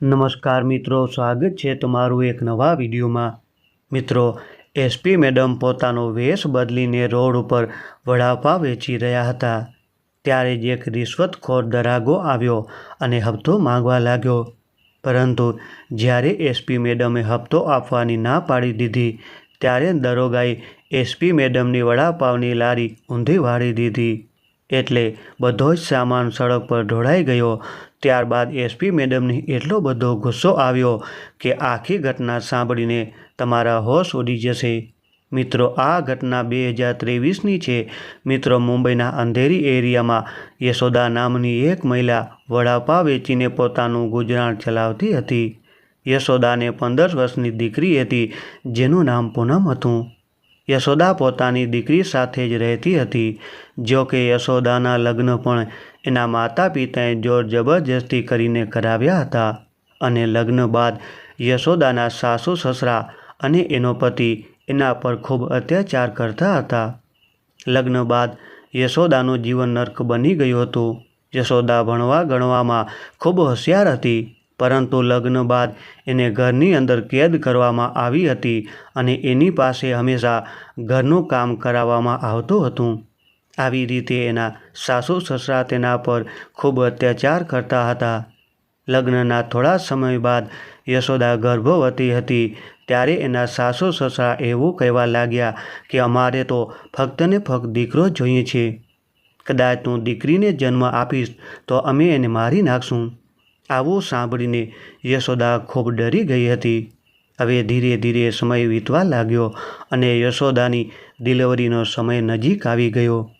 નમસ્કાર મિત્રો, સ્વાગત છે તમારું એક નવા વિડીયોમાં. મિત્રો એસપી મેડમ પોતાનો વેશ બદલીને રોડ ઉપર વડાપાવ વેચી રહ્યા હતા. ત્યારે જ એક રિશ્વતખોર દરાગો આવ્યો અને હપ્તો માંગવા લાગ્યો. પરંતુ જ્યારે એસપી મેડમે હપ્તો આપવાની ના પાડી દીધી, ત્યારે દરોગાએ એસપી મેડમની વડાપાવની લારી ઊંધી વાળી દીધી. એટલે બધો જ સામાન સડક પર ઢોળાઈ ગયો. ત્યારબાદ એસપી મેડમને એટલો બધો ગુસ્સો આવ્યો કે આખી ઘટના સાંભળીને તમારા હોશ ઉડી જશે. મિત્રો, આ ઘટના બે હજાર ત્રેવીસની છે. મિત્રો, મુંબઈના અંધેરી એરિયામાં યશોદા નામની એક મહિલા વડાપાવ વેચીને પોતાનું ગુજરાન ચલાવતી હતી. યશોદાને પંદર વર્ષની દીકરી હતી, જેનું નામ પૂનમ હતું. યશોદા પોતાની દીકરી સાથે જ રહેતી હતી. જો કે યશોદાના લગ્ન પણ એના માતા પિતાએ જોર જબરજસ્તી કરીને કરાવ્યા હતા અને લગ્ન બાદ યશોદાના સાસુ, સસરા અને એનો પતિ એના પર ખૂબ અત્યાચાર કરતા હતા. લગ્ન બાદ યશોદાનું જીવન નર્ક બની ગયું હતું. યશોદા ભણવા ગણવામાં ખૂબ હોશિયાર હતી. પરંતુ લગ્ન બાદ એને ઘરની અંદર કેદ કરવામાં આવી હતી અને એની પાસે હંમેશા ઘરનું કામ કરાવવામાં આવતું હતું. આવી રીતે એના સાસુ સસરા તેના પર ખૂબ અત્યાચાર કરતા હતા. લગ્નના થોડા સમય બાદ યશોદા ગર્ભવતી હતી, ત્યારે એના સાસુ સસરા એવું કહેવા લાગ્યા કે અમારે તો ફક્ત ને ફક્ત દીકરો જોઈએ છે. કદાચ તું દીકરીને જન્મ આપીશ તો અમે એને મારી નાખશું. આવું સાંભળીને યશોદા ખૂબ ડરી ગઈ હતી. હવે ધીરે ધીરે સમય વીતવા લાગ્યો અને યશોદાની ડિલિવરીનો સમય નજીક આવી ગયો.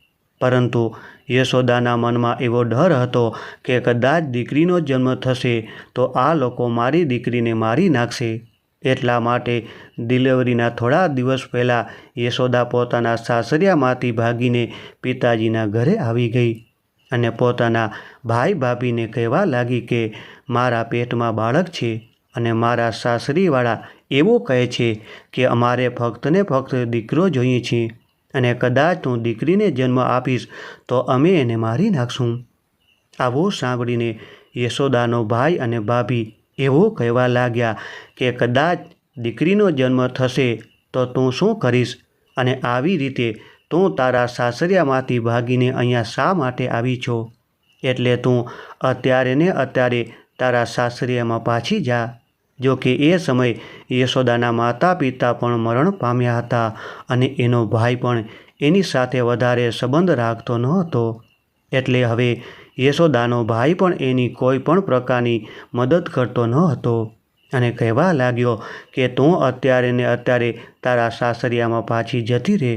પરંતુ યશોદાના મનમાં એવો ડર હતો કે કદાચ દીકરીનો જન્મ થશે તો આ લોકો મારી દીકરીને મારી નાખશે. એટલા માટે ડિલિવરીના થોડા દિવસ પહેલાં યશોદા પોતાના સાસરિયામાંથી ભાગીને પિતાજીના ઘરે આવી ગઈ. અને પોતાના ભાઈ ભાભીને કહેવા લાગી કે, મારા પેટમાં બાળક છે અને મારા સાસરીવાળા એવો કહે છે કે, અમારે ફક્ત ને ફક્ત દીકરો જોઈએ છે અને કદાચ હું દીકરીને જન્મ આપીશ તો અમે એને મારી નાખશું. આવું સાંભળીને યશોદાનો ભાઈ અને ભાભી એવો કહેવા લાગ્યા કે, કદાચ દીકરીનો જન્મ થશે તો તું શું કરીશ? અને આવી રીતે તું તારા સાસરિયામાંથી ભાગીને અહીંયા શા માટે આવી છો? એટલે તું અત્યારે ને અત્યારે તારા સાસરિયામાં પાછી જા. જો કે એ સમય યશોદાના માતા પિતા પણ મરણ પામ્યા હતા અને એનો ભાઈ પણ એની સાથે વધારે સંબંધ રાખતો ન હતો એટલે હવે યશોદાનો ભાઈ પણ એની કોઈ પણ પ્રકારની મદદ કરતો ન હતો અને કહેવા લાગ્યો કે તું અત્યારે ને અત્યારે તારા સાસરિયામાં પાછી જતી રહે.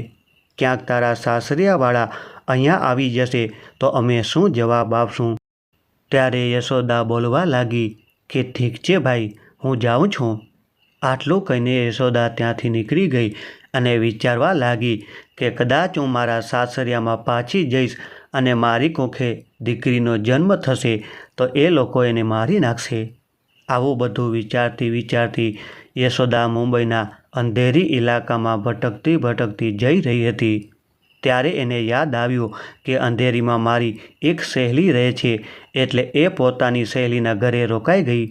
ક્યાંક તારા સાસરિયાવાળા અહીંયા આવી જશે તો અમે શું જવાબ આપશું? ત્યારે યશોદા બોલવા લાગી કે ઠીક છે ભાઈ, હું જાઉં છું. આટલું કહીને યશોદા ત્યાંથી નીકળી ગઈ અને વિચારવા લાગી કે કદાચ હું મારા સાસરિયામાં પાછી જઈશ અને મારી કોખે દીકરીનો જન્મ થશે તો એ લોકો એને મારી નાખશે. આવું બધું વિચારતી વિચારતી યશોદા મુંબઈના અંધેરી ઇલાકામાં ભટકતી ભટકતી જઈ રહી હતી. ત્યારે એને યાદ આવ્યું કે અંધેરીમાં મારી એક સહેલી રહે છે એટલે એ પોતાની સહેલીના ઘરે રોકાઈ ગઈ.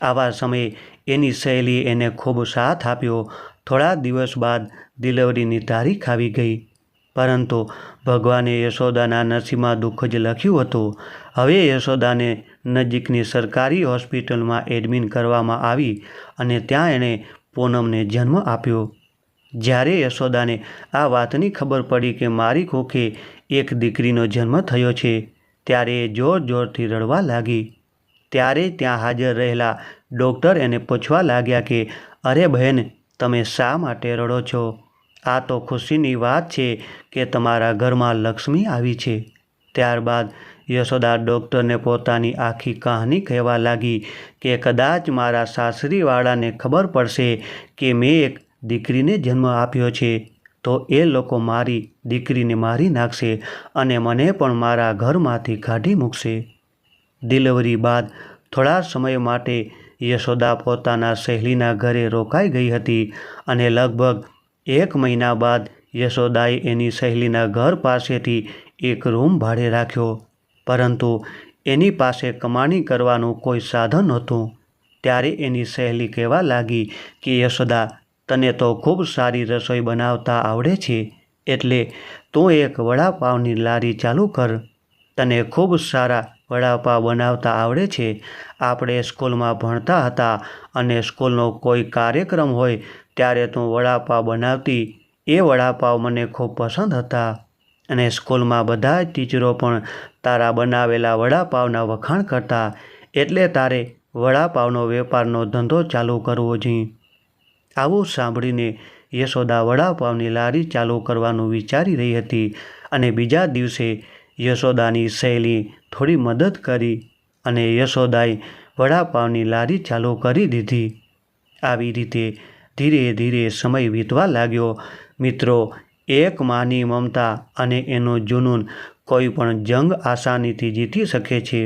આવા સમયે એની સહેલી એને ખૂબ સાથ આપ્યો. થોડા દિવસ બાદ ડિલિવરીની તારીખ આવી ગઈ. પરંતુ ભગવાને યશોદાના નસીબમાં દુઃખ જ લખ્યું હતું. હવે યશોદાને નજીકની સરકારી હોસ્પિટલમાં એડમિટ કરવામાં આવી અને ત્યાં એણે પૂનમને જન્મ આપ્યો. જ્યારે યશોદાને આ વાતની ખબર પડી કે મારી કોખે એક દીકરીનો જન્મ થયો છે, ત્યારે એ જોર જોરથી રડવા લાગી. ત્યારે ત્યાં હાજર રહેલા ડૉક્ટર એને પૂછવા લાગ્યા કે, અરે બહેન, તમે શા માટે રડો છો? આ તો ખુશીની વાત છે કે તમારા ઘરમાં લક્ષ્મી આવી છે. ત્યારબાદ યશોદા ડૉક્ટરને પોતાની આખી કહાની કહેવા લાગી કે કદાચ મારા સાસરીવાળાને ખબર પડશે કે મેં એક દીકરીને જન્મ આપ્યો છે, તો એ લોકો મારી દીકરીને મારી નાખશે અને મને પણ મારા ઘરમાંથી કાઢી મૂકશે. ડિલિવરી બાદ થોડા સમય માટે યશોદા પોતાના સહેલીના ઘરે રોકાઈ ગઈ હતી અને લગભગ એક મહિના બાદ યશોદાએ એની સહેલીના ઘર પાસેથી એક રૂમ ભાડે રાખ્યો. પરંતુ એની પાસે કમાણી કરવાનું કોઈ સાધન નહોતું ત્યારે એની સહેલી કહેવા લાગી કે, યશોદા, તને તો ખૂબ સારી રસોઈ બનાવતા આવડે છે, એટલે તું એક વડાપાવની લારી ચાલુ કર. તને ખૂબ સારા વડાપાવ બનાવતા આવડે છે. આપણે સ્કૂલમાં ભણતા હતા અને સ્કૂલનો કોઈ કાર્યક્રમ હોય ત્યારે તું વડાપાવ બનાવતી. એ વડાપાવ મને ખૂબ પસંદ હતા. અને સ્કૂલમાં બધા જ ટીચરો પણ તારા બનાવેલા વડાપાવના વખાણ કરતા, એટલે તારે વડાપાવનો વેપારનો ધંધો ચાલુ કરવો જોઈએ આવું સાંભળીને યશોદા વડાપાવની લારી ચાલુ કરવાનું વિચારી રહી હતી અને બીજા દિવસે યશોદાની સહેલી થોડી મદદ કરી અને યશોદાએ વડાપાવની લારી ચાલુ કરી દીધી. આવી રીતે ધીરે ધીરે સમય વીતવા લાગ્યો. મિત્રો એક માની મમતા અને એનું જુનૂન કોઈ પણ જંગ આસાનીથી જીતી શકે છે.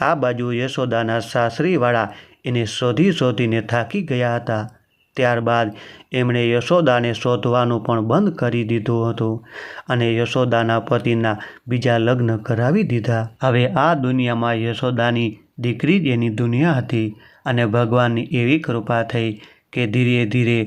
આ બાજુ યશોદાના સાસરીવાળા એને શોધી શોધીને થાકી ગયા હતા. ત્યારબાદ એમણે યશોદાને શોધવાનું પણ બંધ કરી દીધું હતું અને યશોદાના પતિના બીજા લગ્ન કરાવી દીધા. હવે આ દુનિયામાં યશોદાની દીકરી જ એની દુનિયા હતી અને ભગવાનની એવી કૃપા થઈ કે ધીરે ધીરે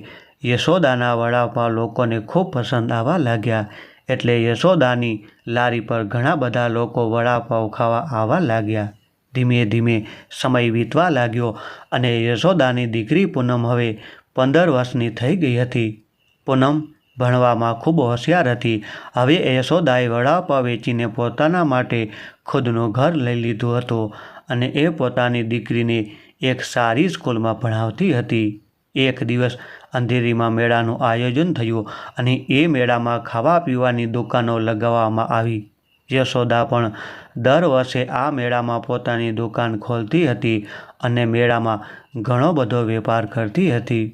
યશોદાના વડાપાવ લોકોને ખૂબ પસંદ આવવા લાગ્યા. એટલે યશોદાની લારી પર ઘણા બધા લોકો વડાપાવ ખાવા આવવા લાગ્યા. ધીમે ધીમે સમય વીતવા લાગ્યો અને યશોદાની દીકરી પૂનમ હવે પંદર વર્ષની થઈ ગઈ હતી. પૂનમ ભણવામાં ખૂબ હોશિયાર હતી. હવે યશોદાએ વડાપાવ વેચીને પોતાના માટે ખુદનું ઘર લઈ લીધું હતું અને એ પોતાની દીકરીને એક સારી સ્કૂલમાં ભણાવતી હતી. એક દિવસ અંધેરીમાં મેળાનું આયોજન થયું અને એ મેળામાં ખાવા પીવાની દુકાનો લગાવવામાં આવી. યશોદા પણ દર વર્ષે આ મેળામાં પોતાની દુકાન ખોલતી હતી અને મેળામાં ઘણો બધો વેપાર કરતી હતી.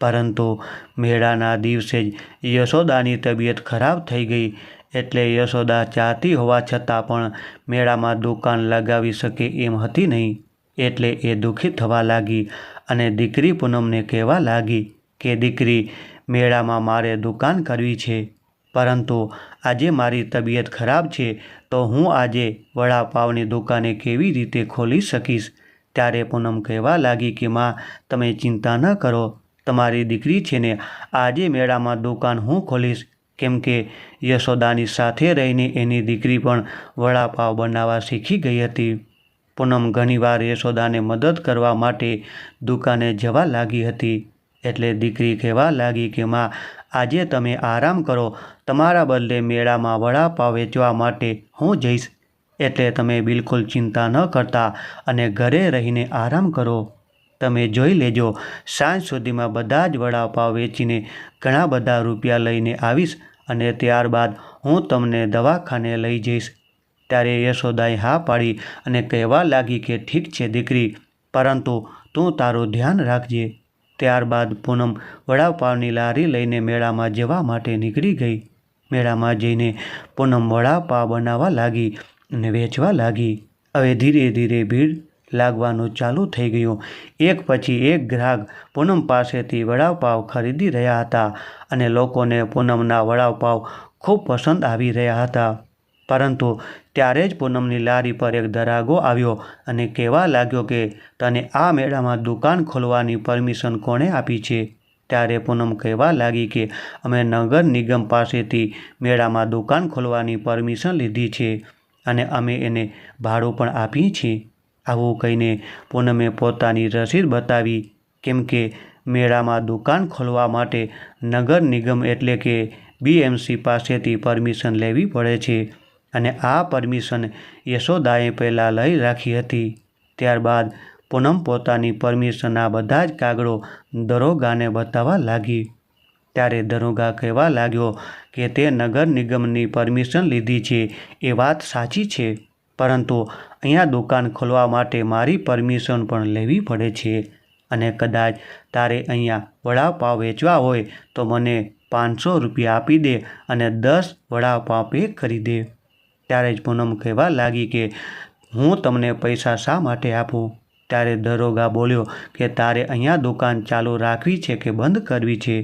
પરંતુ મેળાના દિવસે જ યશોદાની તબિયત ખરાબ થઈ ગઈ એટલે યશોદા ચાહતી હોવા છતાં પણ મેળામાં દુકાન લગાવી શકે એમ હતી નહીં. એટલે એ દુઃખી થવા લાગી અને દીકરી પૂનમને કહેવા લાગી કે દીકરી મેળામાં મારે દુકાન કરવી છે. પરંતુ આજે મારી તબિયત ખરાબ છે, તો હું આજે વડાપાવની દુકાને કેવી રીતે ખોલી શકીશ? ત્યારે પૂનમ કહેવા લાગી કે, માં, તમે ચિંતા ન કરો. તમારી દીકરી છે ને, આજે મેળામાં દુકાન હું ખોલીશ. કેમ કે યશોદાની સાથે રહીને એની દીકરી પણ વડાપાવ બનાવવા શીખી ગઈ હતી. પૂનમ ઘણીવાર યશોદાને મદદ કરવા માટે દુકાને જવા લાગી હતી. એટલે દીકરી કહેવા લાગી કે, માં, આજે તમે આરામ કરો. તમારા બદલે મેળામાં વડાપાવ વેચવા માટે હું જઈશ. એટલે તમે બિલકુલ ચિંતા ન કરતા અને ઘરે રહીને આરામ કરો. તમે જોઈ લેજો, સાંજ સુધીમાં બધા જ વડાપાવ વેચીને ઘણા બધા રૂપિયા લઈને આવીશ અને ત્યારબાદ હું તમને દવાખાને લઈ જઈશ. ત્યારે યશોદાએ હા પાડી અને કહેવા લાગી કે, ઠીક છે દીકરી, પરંતુ તું તારું ધ્યાન રાખજે. ત્યારબાદ પૂનમ વડાપાવની લારી લઈને મેળામાં જવા માટે નીકળી ગઈ. મેળામાં જઈને પૂનમ વડાપાવ બનાવવા લાગી અને વેચવા લાગી. હવે ધીરે ધીરે ભીડ લાગવાનું ચાલુ થઈ ગયું. એક પછી એક ગ્રાહક પૂનમ પાસેથી વડાપાવ ખરીદી રહ્યા હતા અને લોકોને પૂનમના વડાપાવ ખૂબ પસંદ આવી રહ્યા હતા. પરંતુ ત્યારે જ પૂનમની લારી પર એક દરાગો આવ્યો અને કહેવા લાગ્યો કે, તને આ મેળામાં દુકાન ખોલવાની પરમિશન કોણે આપી છે? ત્યારે પૂનમ કહેવા લાગી કે, અમે નગર નિગમ પાસેથી મેળામાં દુકાન ખોલવાની પરમિશન લીધી છે અને અમે એને ભાડું પણ આપીએ છીએ. આવું કહીને પૂનમે પોતાની રસીદ બતાવી, કેમ કે મેળામાં દુકાન ખોલવા માટે નગર નિગમ એટલે કે બીએમસી પાસેથી પરમિશન લેવી પડે છે. અને આ પરમિશન યશોદાએ પહેલાં લઈ રાખી હતી. ત્યારબાદ પૂનમ પોતાની પરમિશનના બધા જ કાગળો દરોગાને બતાવવા લાગી. ત્યારે દરોગા કહેવા લાગ્યો કે તે નગર નિગમની પરમિશન લીધી છે, એ વાત સાચી છે, પરંતુ અહીંયા દુકાન ખોલવા માટે મારી પરમિશન પણ લેવી પડે છે અને કદાચ તારે અહીંયા વડાપાવ વેચવા હોય તો મને પાંચસો રૂપિયા આપી દે અને દસ વડાપાવ પે કરી દે. ત્યારે જ પૂનમ કહેવા લાગી કે, હું તમને પૈસા શા માટે આપું? ત્યારે દરોગા બોલ્યો કે, તારે અહીંયા દુકાન ચાલુ રાખવી છે કે બંધ કરવી છે?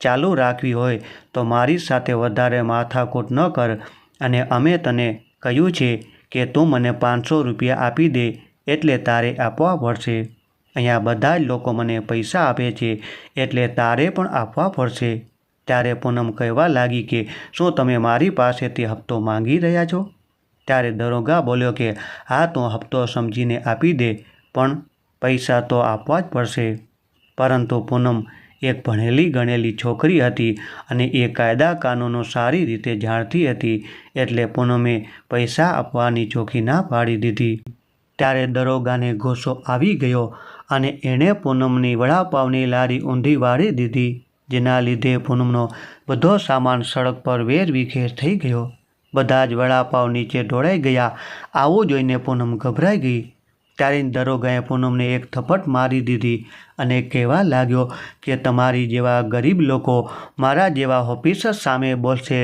ચાલુ રાખવી હોય તો મારી સાથે વધારે માથાકૂટ ન કર અને અમે તને કહ્યું છે કે તું મને પાંચસો રૂપિયા આપી દે એટલે તારે આપવા પડશે. અહીંયા બધા જ લોકો મને પૈસા આપે છે એટલે તારે પણ આપવા પડશે. ત્યારે પૂનમ કહેવા લાગી કે, શું તમે મારી પાસેથી હપ્તો માંગી રહ્યા છો? ત્યારે દરોગા બોલ્યો કે, હા, તો હપ્તો સમજીને આપી દે, પણ પૈસા તો આપવા જ પડશે. પરંતુ પૂનમ એક ભણેલી ગણેલી છોકરી હતી અને એ કાયદા કાનૂનો સારી રીતે જાણતી હતી એટલે પૂનમે પૈસા આપવાની ચોખી ના પાડી દીધી. ત્યારે દરોગાને ગુસ્સો આવી ગયો અને એણે પૂનમની વડાપાવની લારી ઊંધી વાળી દીધી. જેના લીધે પૂનમનો બધો સામાન સડક પર વેરવિખેર થઈ ગયો. બધા જ વડાપાવ નીચે ઢોળાઈ ગયા. આવું જોઈને પૂનમ ગભરાઈ ગઈ. ત્યારે દરોગાએ પૂનમને એક થપટ મારી દીધી અને કહેવા લાગ્યો કે તમારી જેવા ગરીબ લોકો મારા જેવા ઓફિસર સામે બોલશે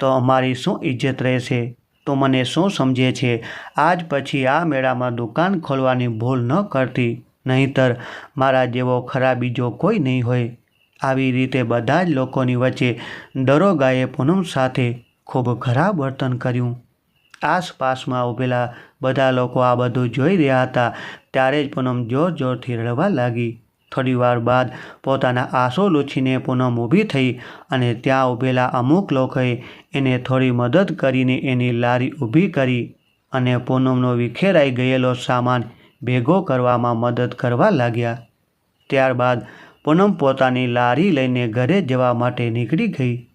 તો અમારી શું ઇજ્જત રહેશે? તો મને શું સમજે છે? આજ પછી આ મેળામાં દુકાન ખોલવાની ભૂલ ન કરતી. નહીંતર મારા જેવો ખરા બીજો કોઈ નહીં હોય. આવી રીતે બધા જ લોકોની વચ્ચે દરોગાએ પૂનમ સાથે ખૂબ ખરાબ વર્તન કર્યું. આસપાસમાં ઊભેલા બધા લોકો આ બધું જોઈ રહ્યા હતા, ત્યારે જ પૂનમ જોર જોરથી રડવા લાગી. થોડી વાર બાદ પોતાના આંસુ લૂછીને પૂનમ ઊભી થઈ અને ત્યાં ઊભેલા અમુક લોકોએ એને થોડી મદદ કરીને એની લારી ઊભી કરી અને પૂનમનો વિખેરાઈ ગયેલો સામાન ભેગો કરવામાં મદદ કરવા લાગ્યા. ત્યારબાદ પૂનમ પોતાની લારી લઈને ઘરે જવા માટે નીકળી ગઈ.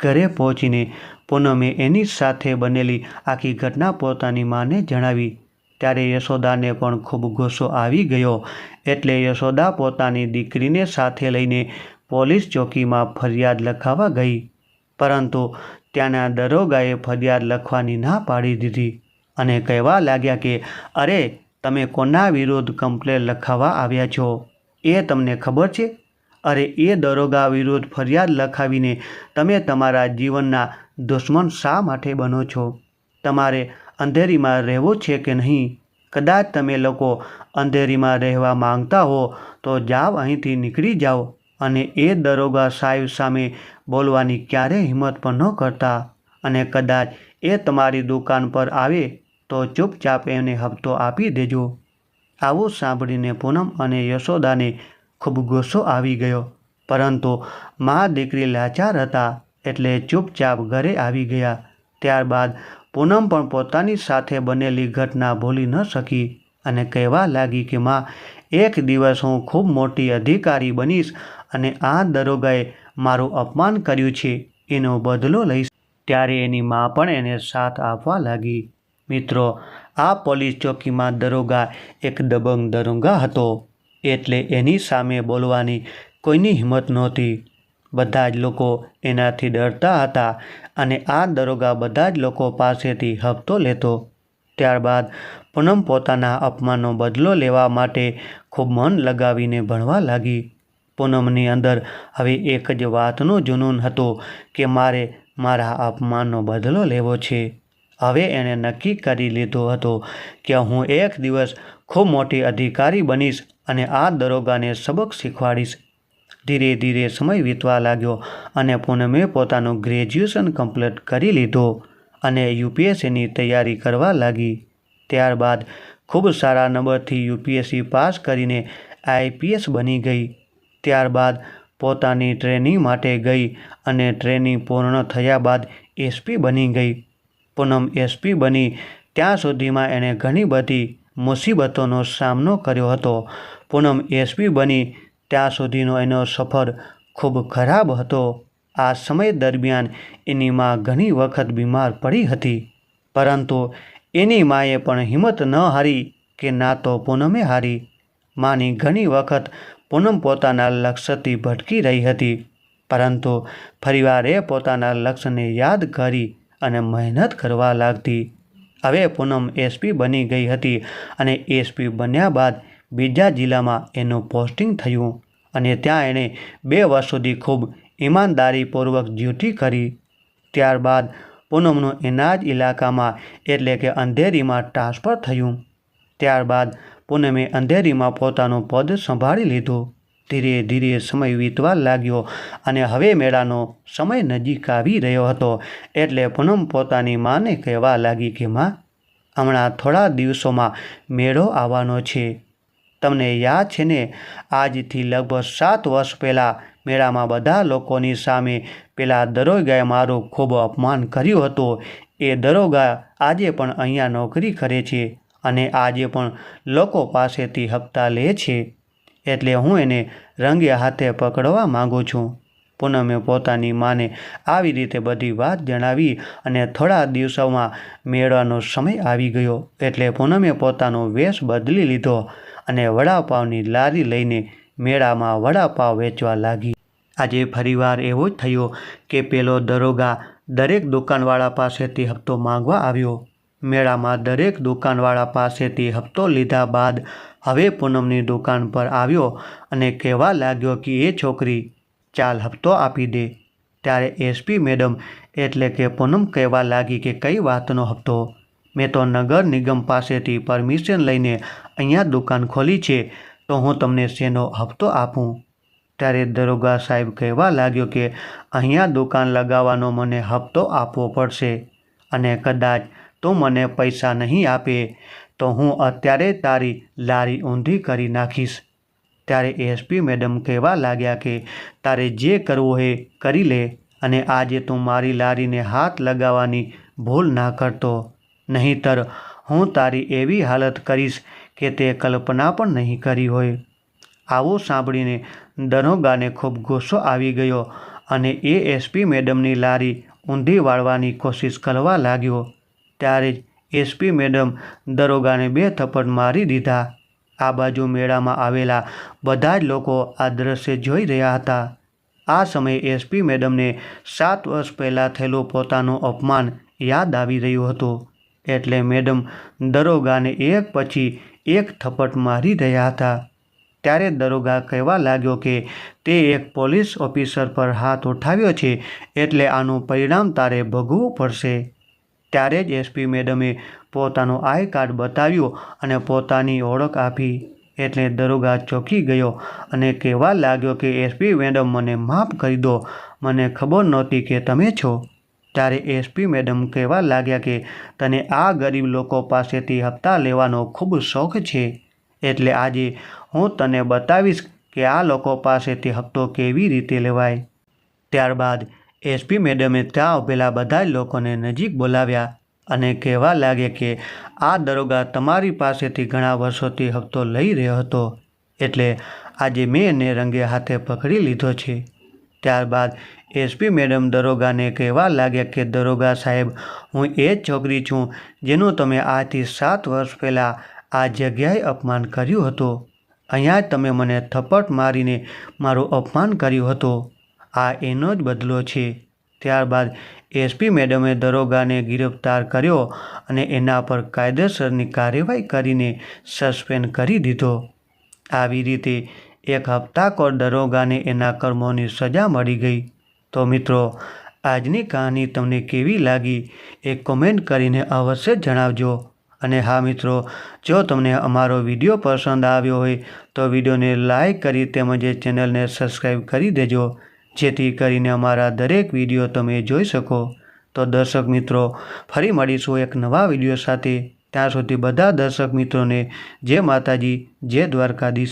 ઘરે પહોંચીને પૂનમે એની સાથે બનેલી આખી ઘટના પોતાની માને જણાવી. ત્યારે યશોદાને પણ ખૂબ ગુસ્સો આવી ગયો. એટલે યશોદા પોતાની દીકરીને સાથે લઈને પોલીસ ચોકીમાં ફરિયાદ લખાવવા ગઈ. પરંતુ ત્યાંના દરોગાએ ફરિયાદ લખવાની ના પાડી દીધી અને કહેવા લાગ્યા કે, અરે, તમે કોના વિરુદ્ધ કમ્પ્લેન લખાવવા આવ્યા છો? એ તમને ખબર છે? અરે, એ દરોગા વિરુદ્ધ ફરિયાદ લખાવીને તમે તમારા જીવનના દુશ્મન શા માટે બનો છો? તમારે અંધેરીમાં રહેવું છે કે નહીં? કદાચ તમે લોકો અંધેરીમાં રહેવા માંગતા હો, તો જાઓ અહીંથી નીકળી જાઓ અને એ દરોગા સાહેબ સામે બોલવાની ક્યારેય હિંમત પણ ન કરતા. અને કદાચ એ તમારી દુકાન પર આવે, તો ચૂપચાપ એને હપ્તો આપી દેજો. આવું સાંભળીને પૂનમ અને યશોદાને ખૂબ ગુસ્સો આવી ગયો. પરંતુ મા દીકરી લાચાર હતા એટલે ચૂપચાપ ઘરે આવી ગયા. ત્યારબાદ પૂનમ પણ પોતાની સાથે બનેલી ઘટના ભૂલી ન શકી અને કહેવા લાગી કે, માં, એક દિવસ હું ખૂબ મોટી અધિકારી બનીશ અને આ દરોગાએ મારું અપમાન કર્યું છે. એનો બદલો લઈશ. ત્યારે એની મા પણ એને સાથ આપવા લાગી. મિત્રો, આ પોલીસ ચોકીમાં દરોગા એક દબંગ દરોગા હતો. એટલે એની સામે બોલવાની કોઈની હિંમત નહોતી. બધા જ લોકો એનાથી ડરતા હતા અને આ દરોગા બધા જ લોકો પાસેથી હપ્તો લેતો. ત્યારબાદ પૂનમ પોતાના અપમાનનો બદલો લેવા માટે ખૂબ મન લગાવીને ભણવા લાગી. પૂનમની અંદર હવે એક જ વાતનું જુનૂન હતું કે મારે મારા અપમાનનો બદલો લેવો છે. હવે એણે નક્કી કરી લીધો હતો કે હું એક દિવસ ખૂબ મોટી અધિકારી બનીશ અને આ દરોગાને સબક શીખવાડીશ. ધીરે ધીરે સમય વીતવા લાગ્યો અને પૂનમે પોતાનું ગ્રેજ્યુએશન કમ્પ્લીટ કરી લીધો અને યુપીએસસીની તૈયારી કરવા લાગી. ત્યારબાદ ખૂબ સારા નંબરથી યુપીએસસી પાસ કરીને આઈપીએસ બની ગઈ. ત્યારબાદ પોતાની ટ્રેનિંગ માટે ગઈ અને ટ્રેનિંગ પૂર્ણ થયા બાદ એસપી બની ગઈ. પૂનમ એસપી બની. ત્યાં સુધીમાં એણે ઘણી બધી મુસીબતોનો સામનો કર્યો હતો. પૂનમ એસપી બની. ત્યાં સુધીનો એનો સફર ખૂબ ખરાબ હતો. આ સમય દરમિયાન એની માં ઘણી વખત બીમાર પડી હતી. પરંતુ એની માએ પણ હિંમત ન હારી કે ના તો પૂનમે હારી. માની ઘણી વખત પૂનમ પોતાના લક્ષ્યથી ભટકી રહી હતી. પરંતુ ફરીવાર એ પોતાના લક્ષ્યને યાદ કરી અને મહેનત કરવા લાગતી. હવે પૂનમ એસપી બની ગઈ હતી અને એસપી બન્યા બાદ બીજા જિલ્લામાં એનું પોસ્ટિંગ થયું અને ત્યાં એણે બે વર્ષ સુધી ખૂબ ઈમાનદારીપૂર્વક ડ્યુટી કરી. ત્યારબાદ પૂનમનું એના જ ઇલાકામાં એટલે કે અંધેરીમાં ટ્રાન્સફર થયું. ત્યારબાદ પૂનમે અંધેરીમાં પોતાનું પદ સંભાળી લીધું. ધીરે ધીરે સમય વીતવા લાગ્યો અને હવે મેળાનો સમય નજીક આવી રહ્યો હતો. એટલે પૂનમ પોતાની માને કહેવા લાગી કે, માં, હમણાં થોડા દિવસોમાં મેળો આવવાનો છે. તમને યાદ છે ને, આજથી લગભગ સાત વર્ષ પહેલાં મેળામાં બધા લોકોની સામે પેલા દરોગાએ મારું ખૂબ અપમાન કર્યું હતું. એ દરોગા આજે પણ અહીંયા નોકરી કરે છે અને આજે પણ લોકો પાસેથી હપ્તા લે છે. એટલે હું એને રંગે હાથે પકડવા માગું છું. પૂનમે પોતાની માને આવી રીતે બધી વાત જણાવી અને થોડા દિવસોમાં મેળાનો સમય આવી ગયો. એટલે પૂનમે પોતાનો વેશ બદલી લીધો અને વડાપાવની લારી લઈને મેળામાં વડાપાવ વેચવા લાગી. આજે ફરીવાર એવો જ થયો કે પેલો દરોગા દરેક દુકાનવાળા પાસેથી હપ્તો માંગવા આવ્યો. મેળામાં દરેક દુકાનવાળા પાસેથી હપ્તો લીધા બાદ હવે પૂનમની દુકાન પર આવ્યો અને કહેવા લાગ્યો કે, એ છોકરી, ચાલ હપ્તો આપી દે. ત્યારે એસપી મેડમ એટલે કે પૂનમ કહેવા લાગી કે, કઈ વાતનો હપ્તો? મેં તો નગર નિગમ પાસેથી પરમિશન લઈને અહીંયા દુકાન ખોલી છે, તો હું તમને શેનો હપ્તો આપું? ત્યારે દરોગા સાહેબ કહેવા લાગ્યો કે, અહીંયા દુકાન લગાવવાનો મને હપ્તો આપવો પડશે અને કદાચ તું મને પૈસા નહીં આપે તો હું અત્યારે તારી લારી ઊંધી કરી નાખીશ. ત્યારે એસપી મેડમ કહેવા લાગ્યા કે, તારે જે કરવું એ કરી લે અને આજે તું મારી લારીને હાથ લગાવવાની ભૂલ ના કરતો. નહીંતર હું તારી એવી હાલત કરીશ કે તે કલ્પના પણ નહીં કરી હોય. આવું સાંભળીને દરોગાને ખૂબ ગુસ્સો આવી ગયો અને એ એસપી મેડમની લારી ઊંધી વાળવાની કોશિશ કરવા લાગ્યો. ત્યારે જ એસપી મેડમ દરોગાને બે થપ્પડ મારી દીધા. આ બાજુ મેળામાં આવેલા બધા જ લોકો આ દ્રશ્ય જોઈ રહ્યા હતા. આ સમયે એસપી મેડમને સાત વર્ષ પહેલાં થયેલું પોતાનું અપમાન યાદ આવી રહ્યું હતું. એટલે મેડમ દરોગાને એક પછી એક થપ્પડ મારી રહ્યા હતા. ત્યારે દરોગા કહેવા લાગ્યો કે તે એક પોલીસ ઓફિસર પર હાથ ઉઠાવ્યો છે એટલે આનું પરિણામ તારે ભોગવવું પડશે. ત્યારે જ એસપી મેડમે પોતાનો આઈ કાર્ડ બતાવ્યું અને પોતાની ઓળખ આપી એટલે દરોગા ચોંકી ગયો અને કહેવા લાગ્યો કે એસપી મેડમ, મને માફ કરી દો. મને ખબર નહોતી કે તમે છો. ત્યારે એસપી મેડમ કહેવા લાગ્યા કે, તને આ ગરીબ લોકો પાસેથી હપ્તા લેવાનો ખૂબ શોખ છે. એટલે આજે હું તને બતાવીશ કે આ લોકો પાસેથી હપ્તો કેવી રીતે લેવાય. ત્યારબાદ એસપી મેડમે ત્યાં ઉભેલા બધા લોકોને નજીક બોલાવ્યા અને કહેવા લાગ્યા કે આ દરોગા તમારી પાસેથી ઘણા વર્ષોથી હપ્તો લઈ રહ્યો હતો. એટલે આજે મેં એને રંગે હાથે પકડી લીધો છે. ત્યારબાદ એસપી મેડમ દરોગાને કહેવા લાગ્યા કે, દરોગા સાહેબ, હું એ જ છોકરી છું જેનું તમે આજથી સાત વર્ષ પહેલાં આ જગ્યાએ અપમાન કર્યું હતું. અહીંયા તમે મને થપ્પટ મારીને મારું અપમાન કર્યું હતું. આ એનો જ બદલો છે. ત્યારબાદ એસપી મેડમે દરોગાને ગિરફ્તાર કર્યો અને એના પર કાયદેસરની કાર્યવાહી કરીને સસ્પેન્ડ કરી દીધો. આવી રીતે એક હપ્તાખોર દરોગાને એના કર્મોની સજા મળી ગઈ. તો મિત્રો, આજની કહાની તમને કેવી લાગી એ કોમેન્ટ કરીને અવશ્ય જણાવજો. અને હા મિત્રો, જો તમને અમારો વીડિયો પસંદ આવ્યો હોય તો વિડીયોને લાઈક કરી તેમજ ચેનલને સબસ્ક્રાઈબ કરી દેજો. જેથી કરીને અમારા દરેક વીડિયો તમે જોઈ શકો. તો દર્શક મિત્રો, ફરી મળીશું એક નવા વીડિયો સાથે. ત્યાં સુધી બધા દર્શક મિત્રોને જય માતાજી, જય દ્વારકાધીશ.